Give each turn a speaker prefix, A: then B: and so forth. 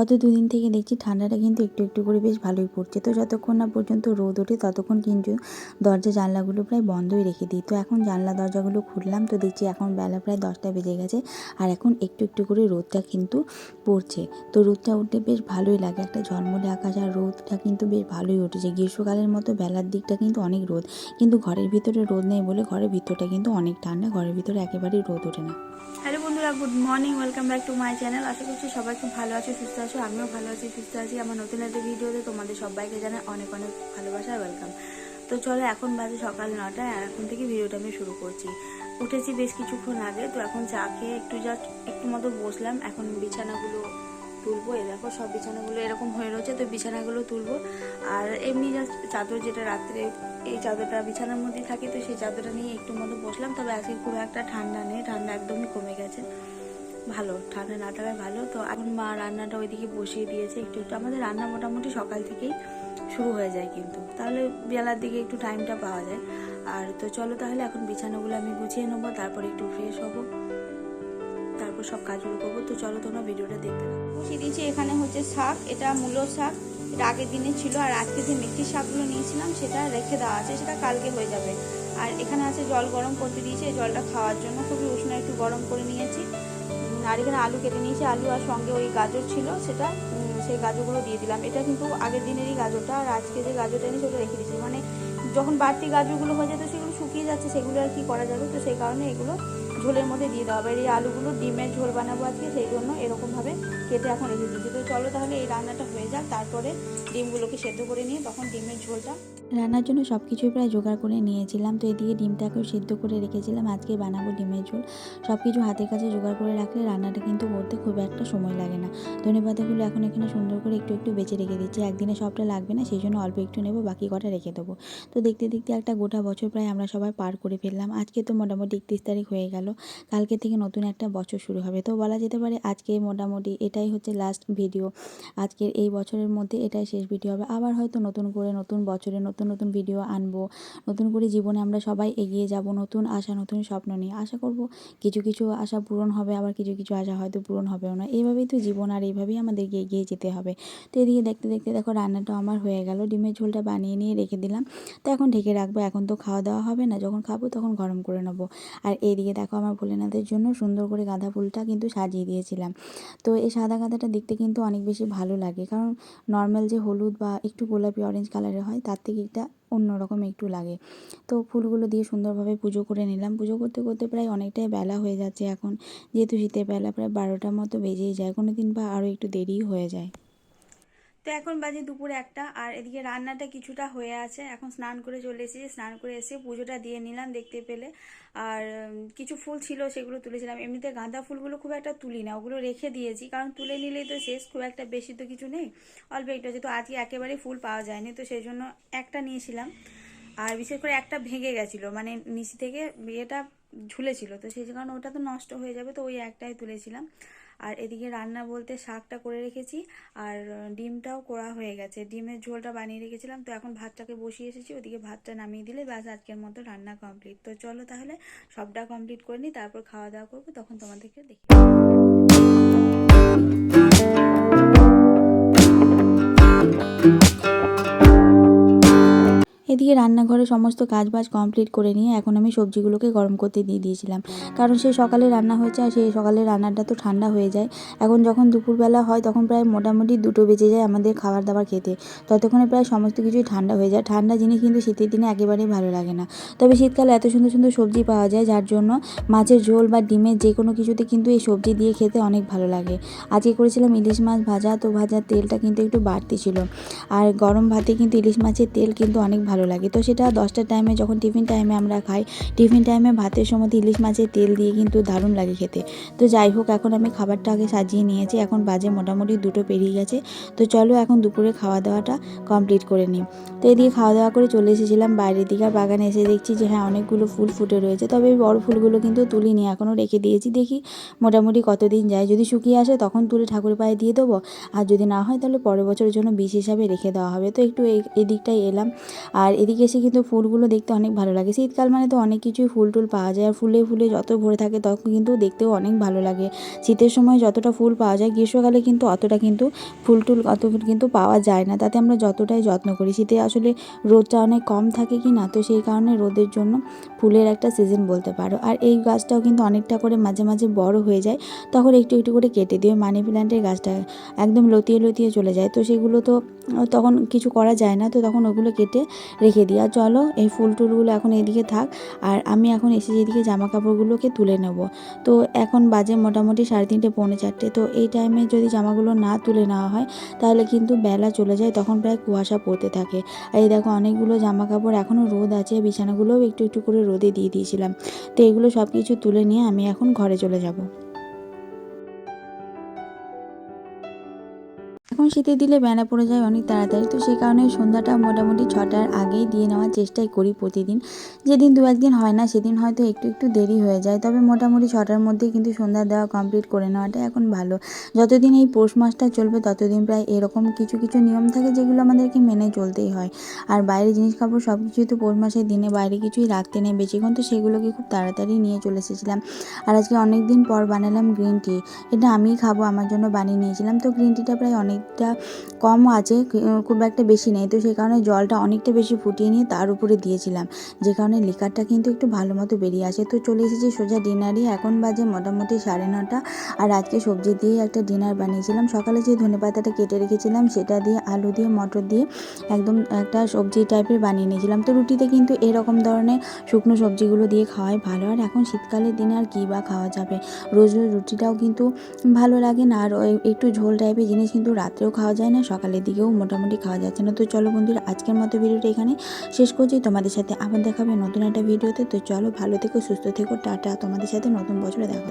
A: গত দুদিন থেকে দেখছি ঠান্ডাটা কিন্তু একটু একটু করে বেশ ভালোই পড়ছে। তো যতক্ষণ না পর্যন্ত রোদ ওঠে, ততক্ষণ কিন্তু দরজা জানলাগুলো প্রায় বন্ধই রেখে দিই। তো এখন জানলা দরজাগুলো খুললাম, তো দেখছি এখন বেলা প্রায় দশটা বেজে গেছে আর এখন একটু একটু করে রোদটা কিন্তু পড়ছে। তো রোদটা উঠলে বেশ ভালোই লাগে, একটা ঝলমলে আকাশ আর রোদটা কিন্তু বেশ ভালোই উঠেছে। গ্রীষ্মকালের মতো বেলার দিকটা কিন্তু অনেক রোদ, কিন্তু ঘরের ভিতরে রোদ নেই বলে ঘরের ভিতরটা কিন্তু অনেক ঠান্ডা, ঘরের ভিতরে একেবারেই রোদ ওঠে না।
B: হ্যালো বন্ধুরা, good morning, welcome back to my channel. আশা করছি সবাই খুব ভালো আছে, সুস্থ আছো? আমিও ভালো আছি, সুস্থ আছি। আমার নতুন একটা ভিডিওতে তোমাদের সবাইকে জানাই অনেক অনেক ভালোবাসা ওয়েলকাম তো চলো, এখন বাজে সকাল নটা এখন থেকে ভিডিওটা আমি শুরু করছি। উঠেছি বেশ কিছুক্ষণ আগে, তো এখন চা খেয়ে একটু জাস্ট একটু মতো বসলাম। এখন বিছানাগুলো তুলবো। এই দেখো, সব বিছানাগুলো এরকম হয়ে রয়েছে, তো বিছানাগুলো তুলবো। আর এমনি জাস্ট চাদর যেটা রাত্রে, এই চাদরটা বিছানার মধ্যেই থাকে, তো সেই চাদরটা নিয়ে একটু মতো বসলাম। তবে আজকে খুব একটা ঠান্ডা নেই, ঠান্ডা একদমই কমে গেছে। ভালো, ঠান্ডা না থাকায় ভালো। তো এখন মা রান্নাটা ওইদিকে বসিয়ে দিয়েছে, একটু একটু। আমাদের রান্না মোটামুটি সকাল থেকেই শুরু হয়ে যায় কিন্তু। তাহলে বেলার দিকে একটু টাইমটা পাওয়া যায়। আর তো চলো তাহলে এখন বিছানাগুলো আমি গুছিয়ে নেব, তারপর একটু ফ্রেশ হব। তারপর সব কাজগুলো করব। তো চলো তোমরা ভিডিওটা দেখতে বসিয়ে দিয়েছি এখানে হচ্ছে শাক, এটা মূলো শাক। এটা আগের দিনে ছিল, আর আজকে যে মেথি শাকগুলো নিয়েছিলাম, সেটা রেখে দেওয়া আছে, সেটা কালকে হয়ে যাবে। আর এখানে আছে জল গরম করতে দিয়েছি জলটা খাওয়ার জন্য। খুবই উষ্ণ একটু গরম করে নিয়েছি। আর এখানে আলু কেটে নিয়েছি। আলু আর সঙ্গে ওই গাজর ছিল, সেটা সেই গাজরগুলো দিয়ে দিলাম। এটা কিন্তু আগের দিনেরই গাজরটা, আর আজকে যে গাজরটা নিয়েছি ওটা রেখে দিয়েছি। মানে যখন বাড়তি গাজরগুলো হয়ে যায় তো সেগুলো শুকিয়ে যাচ্ছে, সেগুলো আর কি করা যাবে? তো সেই কারণে এগুলো ঝোলের মধ্যে দিয়ে দেওয়া হবে। এই আলুগুলো ডিমের ঝোল বানাবো আজকে, সেই জন্য এরকমভাবে কেটে এখন রেখে দিচ্ছি তো চলো তাহলে এই রান্নাটা হয়ে যাক, তারপরে ডিমগুলোকে সেদ্ধ করে নিয়ে তখন ডিমের ঝোলটা।
A: রান্নার জন্য সব কিছুই প্রায় জোগাড় করে নিয়েছিলাম, তো এদিকে ডিমটাকেও সিদ্ধ করে রেখেছিলাম। আজকে বানাবো ডিমের ঝোল। সব কিছু হাতের কাছে জোগাড় করে রাখলে রান্নাটা কিন্তু করতে খুব একটা সময় লাগে না। ধনে পাতাগুলো এখন এখানে সুন্দর করে একটু একটু বেঁচে রেখে দিচ্ছি। একদিনে সবটা লাগবে না, সেই জন্য অল্প একটু নেব, বাকি কটা রেখে দেবো। তো দেখতে দেখতে একটা গোটা বছর প্রায় আমরা সবাই পার করে ফেললাম। আজকে তো মোটামুটি একত্রিশ তারিখ হয়ে গেল। কালকে থেকে নতুন একটা বছর শুরু হবে। তো বলা যেতে পারে আজকে মোটামুটি এটাই হচ্ছে লাস্ট ভিডিও আজকের এই বছরের মধ্যে এটাই শেষ ভিডিও হবে। আবার হয়তো নতুন করে নতুন বছরে নতুন নতুন ভিডিও আনব। নতুন করে জীবনে আমরা সবাই এগিয়ে যাব। নতুন আশা, নতুন স্বপ্ন নিয়ে। আশা করব কিছু কিছু আশা পূরণ হবে, আবার কিছু কিছু আশা হয়তো পূরণ হবেও না। এইভাবেই তো জীবন আর এইভাবেই আমাদেরকে এগিয়ে যেতে হবে। তো এদিকে দেখতে দেখতে, দেখো রান্নাটা আমার হয়ে গেল। ডিমের ঝোলটা বানিয়ে নিয়ে রেখে দিলাম। তো এখন ঢেকে রাখব। এখন তো খাওয়া দাওয়া হবে না। যখন খাব তখন গরম করে নেব। আর এইদিকে দেখো আমার ভোলেনাথের জন্য সুন্দর করে গাঁদা ফুলটা কিন্তু সাজিয়ে দিয়েছিলাম। তো এই সাদা গাঁদাটা দেখতে কিন্তু অনেক বেশি ভালো লাগে। কারণ নর্মাল যে হলুদ বা একটু গোলাপি অরেঞ্জ কালারের হয়, তার থেকে এটা অন্যরকম একটু লাগে। তো ফুলগুলো দিয়ে সুন্দরভাবে পুজো করে নিলাম। পুজো করতে করতে প্রায় অনেকটাই বেলা হয়ে যাচ্ছে এখন। যেহেতু শীতের বেলা, প্রায় বারোটার মতো বেজেই যায়। কোনো দিন বা আরও একটু দেরিই হয়ে যায়।
B: তো এখন বাজে দুপুর একটা, আর এদিকে রান্নাটা কিছুটা হয়ে আছে। এখন স্নান করে চলে এসেছি, স্নান করে এসে পুজোটা দিয়ে নিলাম দেখতে পেলে। আর কিছু ফুল ছিল সেগুলো তুলেছিলাম। এমনিতে গাঁদা ফুলগুলো খুব একটা তুলি না, ওগুলো রেখে দিয়েছি। কারণ তুলে নিলেই তো শেষ, খুব একটা বেশি তো কিছু নেই। অল্প একটু আছে, তো আজকে একেবারেই ফুল পাওয়া যায়নি, তো সেই জন্য একটা নিয়েছিলাম। আর বিশেষ করে একটা ভেঙে গেছিল মানে নিচে থেকে বিয়েটা ঝুলেছিল, তো সেই কারণে ওটা তো নষ্ট হয়ে যাবে, তো ওই একটাই তুলেছিলাম। আর এদিকে রান্না বলতে শাকটা করে রেখেছি, আর ডিমটাও করা হয়ে গেছে। ডিমের ঝোলটা বানিয়ে রেখেছিলাম, তো এখন ভাতটাকে বসিয়ে এসেছি, ওদিকে ভাতটা নামিয়ে দিলে ব্যাস আজকের মতো রান্না কমপ্লিট তো চলো তাহলে সবটা কমপ্লিট করে নিই, তারপর খাওয়া দাওয়া করব, তখন তোমাদেরকে দেখি
A: এদিকে রান্নাঘরে সমস্ত কাজবাজ কমপ্লিট করে নিয়ে এখন আমি সবজিগুলোকে গরম করতে দিয়ে দিয়েছিলাম। কারণ সে সকালে রান্না হয়েছে আর সেই সকালে রান্নাটা তো ঠান্ডা হয়ে যায়। এখন যখন দুপুরবেলা হয় তখন প্রায় মোটামুটি দুটো বেজে যায় আমাদের খাবার দাবার খেতে। ততক্ষণে প্রায় সমস্ত কিছুই ঠান্ডা হয়ে যায়। ঠান্ডা জিনিস কিন্তু শীতের দিনে একেবারেই ভালো লাগে না। তবে শীতকালে এত সুন্দর সুন্দর সবজি পাওয়া যায় যার জন্য মাছের ঝোল বা ডিমের যে কোনো কিছুতে কিন্তু এই সবজি দিয়ে খেতে অনেক ভালো লাগে। আজকে করেছিলাম ইলিশ মাছ ভাজা। তো ভাজার তেলটা কিন্তু একটু বাড়তি ছিল। আর গরম ভাতে কিন্তু ইলিশ মাছের তেল কিন্তু অনেক ভালো লাগে। তো সেটা দশটার টাইমে যখন টিফিন টাইমে আমরা খাই টিফিন টাইমে ভাতের সময় ইলিশ মাছের তেল দিয়ে কিন্তু দারুণ লাগে খেতে। তো যাই হোক, এখন আমি খাবারটা আগে সাজিয়ে নিয়েছি। এখন বাজে মোটামুটি দুটো পেরিয়ে গেছে। তো চলো এখন দুপুরে খাওয়া দাওয়াটা কমপ্লিট করে নিই। তো এদিকে খাওয়া দাওয়া করে চলে এসেছিলাম বাইরের দিকে। বাগানে এসে দেখছি যে হ্যাঁ অনেকগুলো ফুল ফুটে রয়েছে। তবে এই বড় ফুলগুলো কিন্তু তুলিনি, এখনও রেখে দিয়েছি। দেখি মোটামুটি কতদিন যায়। যদি শুকিয়ে আসে, তখন তুলে ঠাকুর পায়ে দিয়ে দেবো। আর যদি না হয়, তাহলে পরের বছরের জন্য বিষ হিসাবে রেখে দেওয়া হবে। তো একটু এদিকটাই এলাম। আর আর এদিকে এসে কিন্তু ফুলগুলো দেখতে অনেক ভালো লাগে। শীতকাল মানে তো অনেক কিছুই ফুল টুল পাওয়া যায়। আর ফুলে ফুলে যত ভরে থাকে তখন কিন্তু দেখতেও অনেক ভালো লাগে। শীতের সময় যতটা ফুল পাওয়া যায়, গ্রীষ্মকালে কিন্তু অতটা কিন্তু ফুল টুল অত কিন্তু পাওয়া যায় না। তাতে আমরা যতটাই যত্ন করি। শীতে আসলে রোদটা অনেক কম থাকে কি না? তো সেই কারণে রোদের জন্য ফুলের একটা সিজন বলতে পারো। আর এই গাছটাও কিন্তু অনেকটা করে মাঝে মাঝে বড় হয়ে যায়। তখন একটু একটু করে কেটে দিও। মানি প্ল্যান্টের গাছটা একদম লতিয়ে লতিয়ে চলে যায়। তো সেগুলো তো তখন কিছু করা যায় না। তো তখন ওগুলো কেটে রেখে দিই। আর চলো, এই ফুল টুলগুলো এখন এদিকে থাক। আর আমি এখন এসে যেদিকে জামা কাপড়গুলোকে তুলে নেব। তো এখন বাজে মোটামুটি সাড়ে তিনটে, পৌনে চারটে। তো এই টাইমে যদি জামাগুলো না তুলে নেওয়া হয়, তাহলে কিন্তু বেলা চলে যায়, তখন প্রায় কুয়াশা পড়তে থাকে। আর এই দেখো, অনেকগুলো জামা কাপড় এখনও রোদ আছে, বিছানাগুলোও একটু একটু করে রোদে দিয়ে দিয়েছিলাম। তো এগুলো সব কিছু তুলে নিয়ে আমি এখন ঘরে চলে যাব। এখন শীতে দিলে বেলা পড়ে যায় অনেক তাড়াতাড়ি। তো সেই কারণে সন্ধ্যাটা মোটামুটি ছটার আগেই দিয়ে নেওয়ার চেষ্টাই করি প্রতিদিন। যেদিন দু একদিন হয় না, সেদিন হয়তো একটু একটু দেরি হয়ে যায়। তবে মোটামুটি ছটার মধ্যে কিন্তু সন্ধ্যা দেওয়া কমপ্লিট করে নেওয়াটা এখন ভালো। যতদিন এই পৌষ মাসটা চলবে, ততদিন প্রায় এরকম কিছু কিছু নিয়ম থাকে যেগুলো আমাদেরকে মেনে চলতেই হয়। আর বাইরে জিনিস কাপড় সব কিছুই তো পৌষ মাসের দিনে বাইরে কিছুই রাখতে নেই বেশিক্ষণ। তো সেগুলোকে খুব তাড়াতাড়ি নিয়ে চলে এসেছিলাম। আর আজকে অনেক দিন পর বানালাম গ্রিন টি এটা আমিই খাব, আমার জন্য বানিয়ে নিয়েছিলাম। তো গ্রিন টিটা প্রায় অনেকটা কম আছে খুব একটা বেশি নেই। তো সেই কারণে জলটা অনেকটা বেশি ফুটিয়ে নিয়ে তার উপরে দিয়েছিলাম। যে কারণে লিকারটা কিন্তু একটু ভালো মতো বেরিয়ে আসে। তো চলে এসেছি সোজা ডিনারই এখন বাজে মোটামুটি সাড়ে নটা। আর আজকে সবজি দিয়ে একটা ডিনার বানিয়েছিলাম। সকালে যে ধনে পাতাটা কেটে রেখেছিলাম, সেটা দিয়ে আলু দিয়ে, মটর দিয়ে একদম একটা সবজি টাইপের বানিয়ে নিয়েছিলাম। তো রুটিতে কিন্তু এরকম ধরনের শুকনো সবজিগুলো দিয়ে খাওয়াই ভালো। আর এখন শীতকালের দিনে আর কী বা খাওয়া যাবে? রোজ রোজ রুটিটাও কিন্তু ভালো লাগে না। আর একটু ঝোল টাইপের জিনিস কিন্তু রাত্রেও খাওয়া যায় না, সকালের দিকেও মোটামুটি খাওয়া যাচ্ছে না। তো চলো বন্ধুরা, আজকের মতো ভিডিওটা এখানে শেষ করছি। তোমাদের সাথে আবার দেখাবে নতুন একটা ভিডিওতে। তো চলো ভালো থেকো, সুস্থ থেকো, টাটা। তোমাদের সাথে নতুন বছরে দেখা